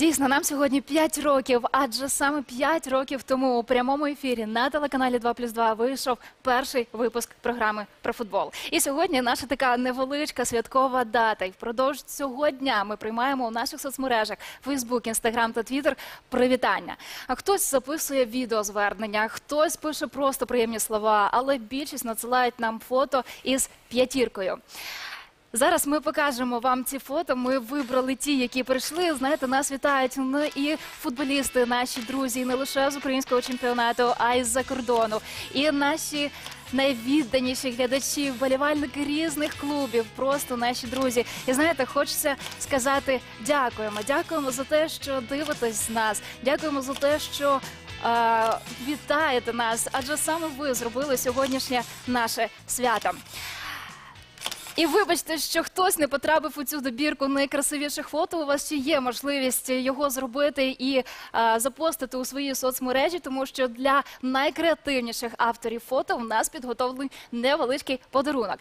Дійсно, нам сьогодні 5 років, адже саме 5 років тому у прямому ефірі на телеканалі 2 плюс 2 вийшов перший випуск програми про футбол. І сьогодні наша така невеличка святкова дата. І впродовж цього дня ми приймаємо у наших соцмережах Facebook, Instagram та Twitter привітання. А хтось записує відеозвернення, хтось пише просто приємні слова, але більшість надсилають нам фото із п'ятіркою. Зараз ми покажемо вам ці фото. Ми вибрали ті, які прийшли. Знаєте, нас вітають ну, і футболісти, наші друзі, не лише з українського чемпіонату, а й з-за кордону. І наші найвідданіші глядачі, вболівальники різних клубів, просто наші друзі. І знаєте, хочеться сказати дякуємо. Дякуємо за те, що дивитесь нас. Дякуємо за те, що. е, Вітаєте нас, адже саме ви зробили сьогоднішнє наше свято. І вибачте, що хтось не потрапив у цю добірку найкрасивіших фото. У вас ще є можливість його зробити і е, запостити у свої соцмережі, тому що для найкреативніших авторів фото в нас підготовлений невеличкий подарунок.